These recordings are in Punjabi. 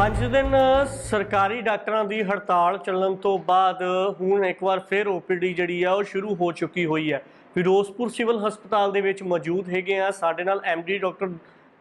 ਪੰਜ ਦਿਨ ਸਰਕਾਰੀ ਡਾਕਟਰਾਂ ਦੀ ਹੜਤਾਲ ਚੱਲਣ ਤੋਂ ਬਾਅਦ ਹੁਣ ਇੱਕ ਵਾਰ ਫਿਰ ਓਪੀਡੀ ਜਿਹੜੀ ਆ ਉਹ ਸ਼ੁਰੂ ਹੋ ਚੁੱਕੀ ਹੋਈ ਹੈ। ਫਿਰੋਜ਼ਪੁਰ ਸਿਵਲ ਹਸਪਤਾਲ ਦੇ ਵਿੱਚ ਮੌਜੂਦ ਹੈਗੇ ਆ। ਸਾਡੇ ਨਾਲ ਐਮਡੀ ਡਾਕਟਰ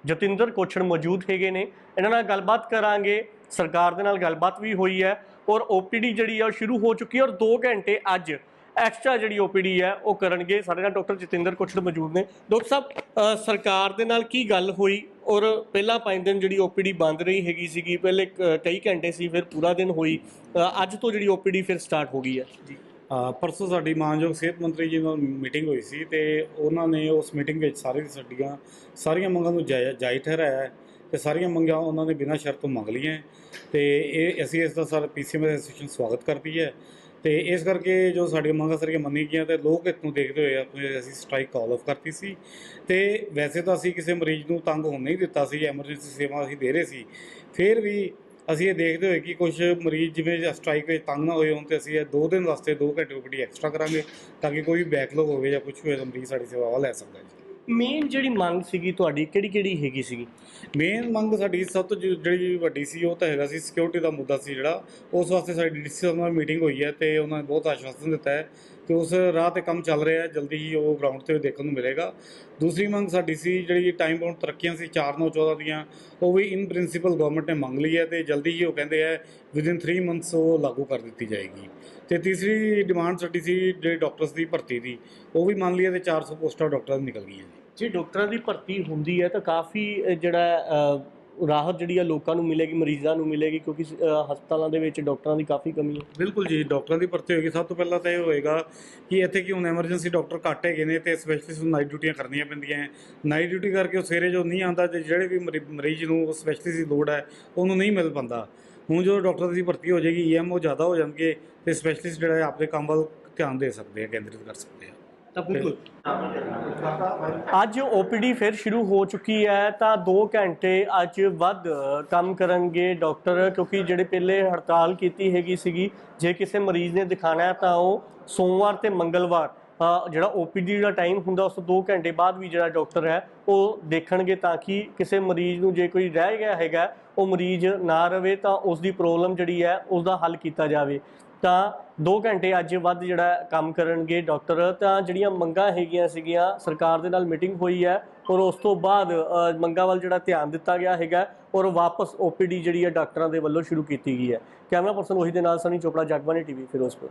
ਜਤਿੰਦਰ ਕੋਛੜ ਮੌਜੂਦ ਹੈਗੇ ਨੇ। ਇਹਨਾਂ ਨਾਲ ਗੱਲਬਾਤ ਕਰਾਂਗੇ। ਸਰਕਾਰ ਦੇ ਨਾਲ ਗੱਲਬਾਤ ਵੀ ਹੋਈ ਹੈ ਔਰ ਓਪੀਡੀ ਜਿਹੜੀ ਆ ਉਹ ਸ਼ੁਰੂ ਹੋ ਚੁੱਕੀ ਹੈ ਔਰ 2 ਘੰਟੇ ਅੱਜ ਐਕਸਟਰਾ ਜਿਹੜੀ ਓਪੀਡੀ ਹੈ ਉਹ ਕਰਨਗੇ। ਸਾਡੇ ਨਾਲ ਡਾਕਟਰ ਜਤਿੰਦਰ ਕੋਛੜ ਮੌਜੂਦ ਨੇ। ਡਾਕਟਰ ਸਾਹਿਬ ਸਰਕਾਰ ਦੇ ਨਾਲ ਕੀ ਗੱਲ ਹੋਈ? ਔਰ ਪਹਿਲਾਂ ਪੰਜ ਦਿਨ ਜਿਹੜੀ ਓਪੀਡੀ ਬੰਦ ਰਹੀ ਹੈਗੀ ਸੀਗੀ ਪਹਿਲੇ ਕ- ਕਈ ਘੰਟੇ ਸੀ ਫਿਰ ਪੂਰਾ ਦਿਨ ਹੋਈ। ਅ, ਅੱਜ ਤੋਂ ਜਿਹੜੀ ਓਪੀਡੀ ਫਿਰ ਸਟਾਰਟ ਹੋ ਗਈ ਹੈ। ਜੀ। ਅ, ਪਰਸੋਂ ਸਾਡੀ ਮਾਨਯੋਗ ਸਿਹਤ ਮੰਤਰੀ ਜੀ ਨਾਲ ਮੀਟਿੰਗ ਹੋਈ ਸੀ ਤੇ ਉਹਨਾਂ ਨੇ ਉਸ ਮੀਟਿੰਗ ਵਿੱਚ ਸਾਰੀ ਸਾਡੀਆਂ ਸਾਰੀਆਂ ਮੰਗਾਂ ਨੂੰ ਜਾਇ- ਜਾਇਜ਼ ਠਹਿਰਾਇਆ ਹੈ ਤੇ ਸਾਰੀਆਂ ਮੰਗਾਂ ਉਹਨਾਂ ਨੇ ਬਿਨਾਂ ਸ਼ਰਤ ਤੋਂ ਮੰਗ ਲਈਆਂ ਹੈ ਤੇ ਇਹ ਅਸੀਂ ਇਸ ਦਾ ਸਾਰਾ ਪੀਸੀਐਮ ਐਸੋਸੀਏਸ਼ਨ ਸਵਾਗਤ ਕਰਦੀ ਹੈ। ਤੇ ਇਸ ਕਰਕੇ ਜੋ ਸਾਡੀਆਂ ਮੰਗਾਂ ਸਾਰੀਆਂ ਮੰਨੀ ਗਈਆਂ ਤੇ ਲੋਕ ਇਸ ਦੇਖਦੇ ਹੋਏ ਆਪਣੇ ਅਸੀਂ ਸਟ੍ਰਾਈਕ ਕਾਲ ਆਫ ਕਰਤੀ ਸੀ। ਤੇ ਵੈਸੇ ਤਾਂ ਅਸੀਂ ਕਿਸੇ ਮਰੀਜ਼ ਨੂੰ ਤੰਗ ਹੋਣ ਨਹੀਂ ਦਿੱਤਾ ਸੀ ਐਮਰਜੈਂਸੀ ਸੇਵਾ ਅਸੀਂ ਦੇ ਰਹੇ ਸੀ। ਫਿਰ ਵੀ ਅਸੀਂ ਇਹ ਦੇਖਦੇ ਹੋਏ ਕਿ ਕੁਝ ਮਰੀਜ਼ ਜਿਵੇਂ ਸਟ੍ਰਾਈਕ ਵਿੱਚ ਤੰਗ ਨਾ ਹੋਏ ਹੋਣ ਤੇ ਅਸੀਂ ਇਹ 2 ਦਿਨ ਵਾਸਤੇ 2 ਘੰਟੇ ਓਪੀਡੀ ਐਕਸਟਰਾ ਕਰਾਂਗੇ ਤਾਂ ਕਿ ਕੋਈ ਬੈਕਲੌਗ ਹੋਵੇ ਜਾਂ ਕੁਝ ਹੋਵੇ ਤਾਂ ਮਰੀਜ਼ ਸਾਡੀ ਸੇਵਾਵਾਂ ਲੈ ਸਕਦਾ ਜੀ। ਮੇਨ ਜਿਹੜੀ ਮੰਗ ਸੀਗੀ ਤੁਹਾਡੀ, ਕਿਹੜੀ ਕਿਹੜੀ ਹੈਗੀ ਸੀਗੀ? ਮੇਨ ਮੰਗ ਸਾਡੀ ਸਭ ਤੋਂ ਜੋ- ਜਿਹੜੀ ਵੱਡੀ ਸੀ, ਉਹ ਤਾਂ ਹੈਗਾ ਸੀ ਸਿਕਿਉਰਿਟੀ ਦਾ ਮੁੱਦਾ ਸੀ ਜਿਹੜਾ। ਉਸ ਵਾਸਤੇ ਸਾਡੀ ਡੀਸੀ ਸਾਹਿਬ ਨਾਲ ਮੀਟਿੰਗ ਹੋਈ ਹੈ ਤੇ ਉਹਨਾਂ ਨੇ ਬਹੁਤ ਆਸ਼ਵਾਸਨ ਦਿੱਤਾ ਹੈ ਕਿ ਉਸ ਰਾਹ ਤੇ ਕੰਮ ਚੱਲ ਰਿਹਾ ਹੈ, ਜਲਦੀ ਹੀ ਉਹ ਗਰਾਊਂਡ ਤੇ ਦੇਖਣ ਨੂੰ ਮਿਲੇਗਾ। ਦੂਸਰੀ ਮੰਗ ਸਾਡੀ ਸੀ, ਜਿਹੜੀ ਟਾਈਮ ਬਾਉਂਡ ਤਰੱਕੀਆਂ ਸੀ 4 9 14 ਦੀਆਂ, ਉਹ ਵੀ ਇਨ ਪ੍ਰਿੰਸੀਪਲ ਗਵਰਨਮੈਂਟ ਨੇ ਮੰਗ ਲਈ ਹੈ ਤੇ ਜਲਦੀ ਹੀ ਉਹ ਕਹਿੰਦੇ ਹੈ ਵਿਦਿਨ 3 ਮੰਥਸ ਉਹ ਲਾਗੂ ਕਰ ਦਿੱਤੀ ਜਾਏਗੀ। ਤੇ ਤੀਸਰੀ ਡਿਮਾਂਡ ਸਾਡੀ ਸੀ, ਜਿਹੜੀ ਡਾਕਟਰਸ ਦੀ ਭਰਤੀ ਦੀ, ਉਹ ਵੀ ਮੰਨ ਲਈ ਹੈ ਤੇ 400 ਪੋਸਟਾਂ ਡਾਕਟਰਾਂ ਦੀ ਨਿਕਲ ਗਈਆਂ ਜੀ। ਜੇ ਡਾਕਟਰਾਂ ਦੀ ਭਰਤੀ ਹੁੰਦੀ ਹੈ ਤਾਂ ਕਾਫੀ ਜਿਹੜਾ ਰਾਹਤ ਜਿਹੜੀ ਆ ਲੋਕਾਂ ਨੂੰ ਮਿਲੇਗੀ, ਮਰੀਜ਼ਾਂ ਨੂੰ ਮਿਲੇਗੀ, ਕਿਉਂਕਿ ਹਸਪਤਾਲਾਂ ਦੇ ਵਿੱਚ ਡਾਕਟਰਾਂ ਦੀ ਕਾਫੀ ਕਮੀ ਹੈ। ਬਿਲਕੁਲ ਜੀ, ਡਾਕਟਰਾਂ ਦੀ ਭਰਤੀ ਹੋਏਗੀ, ਸਭ ਤੋਂ ਪਹਿਲਾਂ ਤਾਂ ਇਹ ਹੋਏਗਾ ਕਿ ਇੱਥੇ ਕਿ ਹੁਣ ਐਮਰਜੈਂਸੀ ਡਾਕਟਰ ਘੱਟ ਹੈਗੇ ਨੇ, ਤੇ ਸਪੈਸ਼ਲਿਸਟ ਨੂੰ ਨਾਈਟ ਡਿਊਟੀਆਂ ਕਰਨੀਆਂ ਪੈਂਦੀਆਂ ਹੈ। ਨਾਈਟ ਡਿਊਟੀ ਕਰਕੇ ਉਹ ਸਵੇਰੇ ਜੋ ਨਹੀਂ ਆਉਂਦਾ ਤੇ ਜਿਹੜੇ ਵੀ ਮਰੀ- ਮਰੀਜ਼ ਨੂੰ ਸਪੈਸ਼ਲਿਸਟ ਦੀ ਲੋੜ ਹੈ, ਉਹਨੂੰ ਨਹੀਂ ਮਿਲ ਪਾਉਂਦਾ। ਹੁਣ ਜਦੋਂ ਡਾਕਟਰ ਦੀ ਭਰਤੀ ਹੋ ਜਾਏਗੀ ਈਐਮਓ ਜ਼ਿਆਦਾ ਹੋ ਜਾਣਗੇ, ਤੇ ਸਪੈਸ਼ਲਿਸਟ ਜਿਹੜਾ ਆਪਣੇ ਕੰਮ ਵੱਲ ਧਿਆਨ ਦੇ ਸਕਦੇ ਆ ਕੇਂਦਰਿਤ ਕਰ ਸਕਦੇ ਆ ਤਾਂ ਬਿਲਕੁਲ ਅੱਜ ਓਪੀਡੀ ਫਿਰ ਸ਼ੁਰੂ ਹੋ ਚੁੱਕੀ ਹੈ ਤਾਂ 2 ਘੰਟੇ ਅੱਜ ਵੱਧ ਕੰਮ ਕਰਨਗੇ ਡਾਕਟਰ ਕਿਉਂਕਿ ਜਿਹੜੇ ਪਹਿਲੇ ਹੜਤਾਲ ਕੀਤੀ ਹੈਗੀ ਸੀਗੀ ਜੇ ਕਿਸੇ ਮਰੀਜ਼ ਨੇ ਦਿਖਾਣਾ ਹੈ ਤਾਂ ਉਹ ਸੋਮਵਾਰ ਤੇ ਮੰਗਲਵਾਰ ਜਿਹੜਾ ਓਪੀਡੀ ਦਾ ਟਾਈਮ ਹੁੰਦਾ, ਉਸ ਤੋਂ 2 ਘੰਟੇ ਬਾਅਦ ਵੀ ਜਿਹੜਾ ਡਾਕਟਰ ਹੈ, ਉਹ ਦੇਖਣਗੇ ਤਾਂ ਕਿ ਕਿਸੇ ਮਰੀਜ਼ ਨੂੰ ਜੇ ਕੋਈ ਰਹਿ ਗਿਆ ਹੈਗਾ, ਉਹ ਮਰੀਜ਼ ਨਾ ਰਵੇ ਤਾਂ ਉਸ ਦੀ ਪ੍ਰੋਬਲਮ ਜਿਹੜੀ ਹੈ ਉਸ ਦਾ ਹੱਲ ਕੀਤਾ ਜਾਵੇ। ਤਾਂ 2 ਘੰਟੇ ਅੱਜ ਵੱਧ ਜਿਹੜਾ ਕੰਮ ਕਰਨਗੇ ਡਾਕਟਰ ਤਾਂ ਜਿਹੜੀਆਂ ਮੰਗਾਂ ਹੈਗੀਆਂ ਸੀਗੀਆਂ, ਸਰਕਾਰ ਦੇ ਨਾਲ ਮੀਟਿੰਗ ਹੋਈ ਹੈ, ਔਰ ਉਸ ਤੋਂ ਬਾਅਦ ਮੰਗਾਂ ਵੱਲ ਜਿਹੜਾ ਧਿਆਨ ਦਿੱਤਾ ਗਿਆ ਹੈਗਾ, ਔਰ ਵਾਪਸ ਓਪੀਡੀ ਜਿਹੜੀ ਹੈ ਡਾਕਟਰਾਂ ਦੇ ਵੱਲੋਂ ਸ਼ੁਰੂ ਕੀਤੀ ਗਈ ਹੈ। ਕੈਮਰਾ ਪਰਸਨ ਉਹੀ ਦੇ ਨਾਲ ਸਨੀ ਚੋਪੜਾ ਜਗਬਾਨੀ ਟੀਵੀ ਫਿਰੋਜ਼ਪੁਰ।